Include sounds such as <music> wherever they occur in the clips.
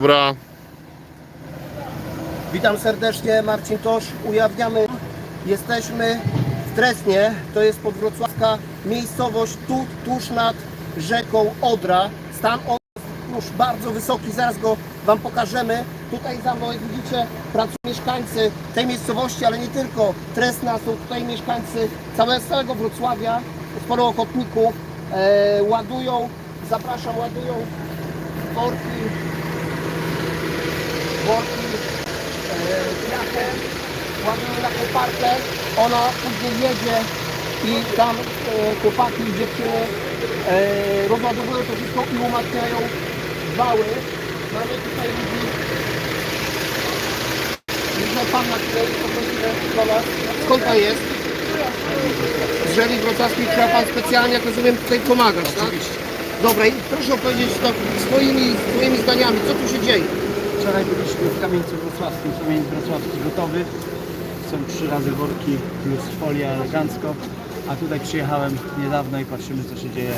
Dobra, Witam serdecznie, Marcin Tosz. Ujawniamy, jesteśmy w Tresnie, to jest podwrocławska miejscowość tu, tuż nad rzeką Odra. Stan Odra już bardzo wysoki, zaraz go Wam pokażemy. Tutaj za mną, jak widzicie, pracują mieszkańcy tej miejscowości, ale nie tylko. Tresna, są tutaj mieszkańcy całego Wrocławia, sporo ochotników. E, ładują, zapraszam, ładują worki, worki trachę, ładują na koparkę, ona później jedzie i tam e, chłopaki i dziewczyny e, rozładowują to wszystko i umacniają wały. Mamy tutaj ludzi. Widzę pan na której poprosimy do nas. Skąd pan jest? Z Żeli Wrocławskiej trzeba pan specjalnie, jak rozumiem, tutaj pomagać, tak? Dobra, i proszę opowiedzieć tak, swoimi, swoimi zdaniami, co tu się dzieje? Wczoraj byliśmy w Kamieńcu Wrocławskim, Kamieniec Wrocławski gotowy. Są trzy razy worki plus folia elegancko. A tutaj przyjechałem niedawno i patrzymy co się dzieje.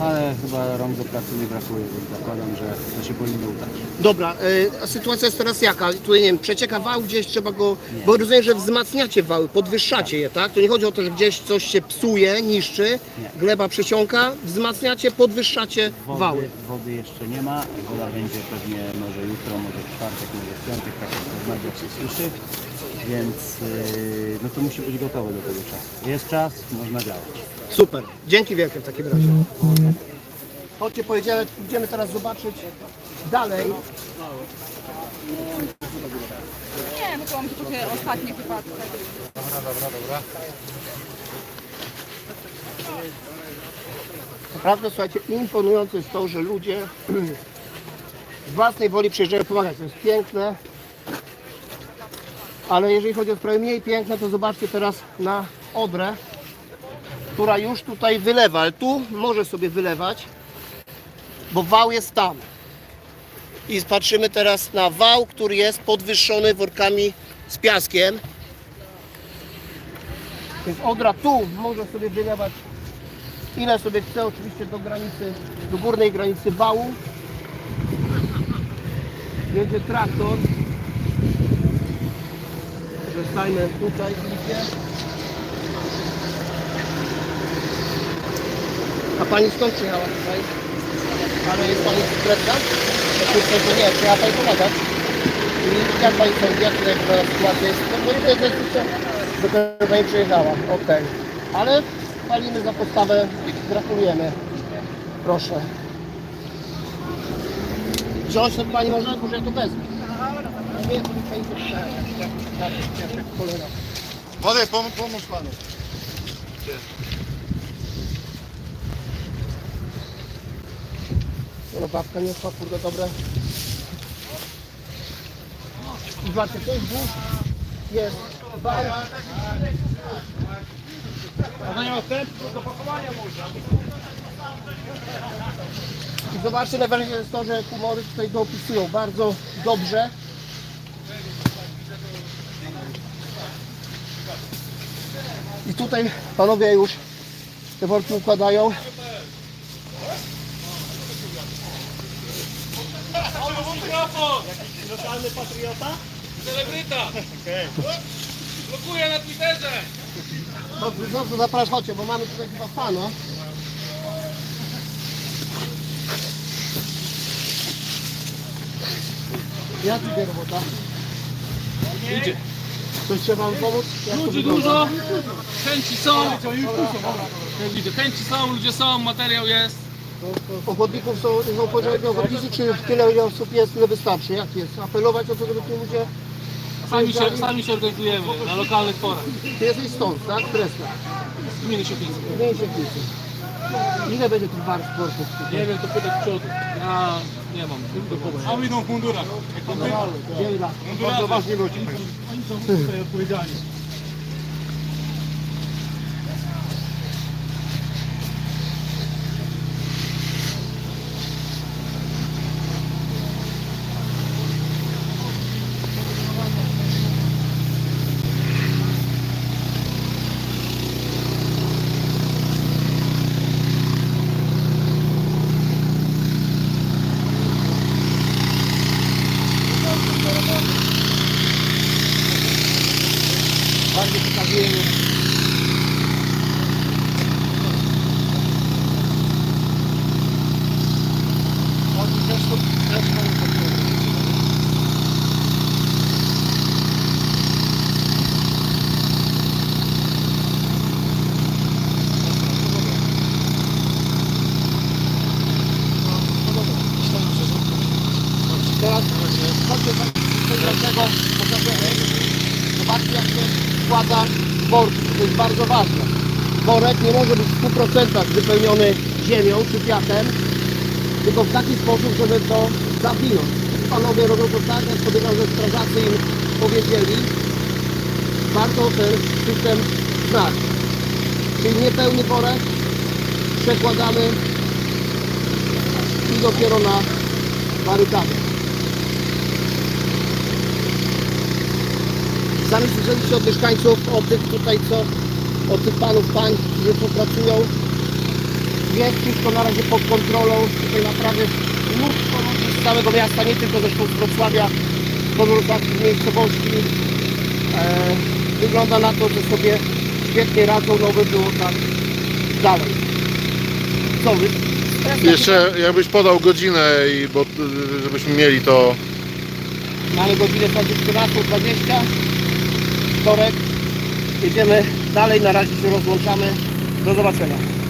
Ale chyba rąk do pracy nie brakuje, więc zakładam, że to się powinno udać. Dobra, e, a sytuacja jest teraz jaka? Tu nie wiem, przecieka wał gdzieś, trzeba go. Bo rozumiem, że wzmacniacie wały, podwyższacie je, tak? To nie chodzi o to, że gdzieś coś się psuje, niszczy, Nie. gleba przesiąka, wzmacniacie, podwyższacie wały. Wody, wody jeszcze nie ma. Woda będzie pewnie może jutro, może w czwartek, może w piątek, tak jak to media się słyszy. Więc yy, no to musi być gotowe do tego czasu. Jest czas, można działać. Super, dzięki wielkie w takim razie. Chodźcie, pojedziemy, idziemy teraz zobaczyć dalej. Nie, bo to mam trochę ostatnie wypadki. Naprawdę, słuchajcie, imponujące jest to, że ludzie <clears throat> z własnej woli przyjeżdżają pomagać. To jest piękne. Ale jeżeli chodzi o sprawy mniej piękne, to zobaczcie teraz na Odrę, która już tutaj wylewa. Ale tu może sobie wylewać, bo wał jest tam. I patrzymy teraz na wał, który jest podwyższony workami z piaskiem. Więc Odra tu może sobie wylewać ile sobie chce, oczywiście do granicy, do górnej granicy wału. Jedzie traktor. Zostajmy tutaj, widzicie. A pani skąd przyjechała tutaj? Ale jest pani? Ja myślę, że nie, przyjechała pani pomagać. I jak pani sądzi, jak tutaj wygląda sytuacja jest? No bo jest jeszcze, do pani przyjechała, okej. Ale palimy za postawę, gratulujemy. Proszę. Wziąć to pani może, może to wezmę. Nie, Cholera. Wodek, pom pomóż panu. No babka nie szła, kurde, dobre. I Zobaczcie, to jest wóz, jest bar. I zobaczcie, najważniejsze jest to, że humory tutaj dopisują bardzo dobrze. I tutaj panowie już te worki układają. Celebryta! Blokuję na Twitterze! Dobrze, dobrze, zapraszam, chodźcie, bo mamy tutaj chyba pana. Jak idzie robota? Idzie. Coś trzeba wam pomóc? Jak to Ludzi wygląda? dużo, chęci są. Chęci są, ludzie są, materiał jest. Ochotników są, są potrzebni ochotnicy, czy tyle osób jest, tyle wystarczy? Jak jest? Apelować o to, żeby tu ludzie... Sami się, sami się organizujemy na lokalnych forach. Ty jesteś stąd, tak? Kresna. W gminie Sieplicy. Nie się pisze. Ile będzie tych bar sportów? Nie wiem, to pytać przodu. Ja nie mam. A my idą w mundurach. Lat. Bardzo ważni ludzi. Oni są tutaj odpowiedzialni. Bandit sa składa worki. To jest bardzo ważne. Worek nie może być w 100% wypełniony ziemią czy piachem, tylko w taki sposób, żeby to zawinąć. Panowie robią to tak, jak podejrzewam, że strażacy im powiedzieli. Warto ten system znać. Czyli niepełny worek przekładamy i dopiero na barykadę. Sami słyszeliście od mieszkańców, od tych tutaj co, od tych panów, pań, którzy tu pracują. Jest wszystko na razie pod kontrolą. Tutaj naprawdę mnóstwo ludzi z całego miasta, nie tylko zresztą z Wrocławia, z miejscowości. E, wygląda na to, że sobie świetnie radzą, no by było tak dalej. Co wy? Jeszcze jakbyś podał godzinę, i, bo, y, żebyśmy mieli to Mamy godzinę 14.20. Wtorek. Jedziemy dalej. Na razie się rozłączamy. Do zobaczenia.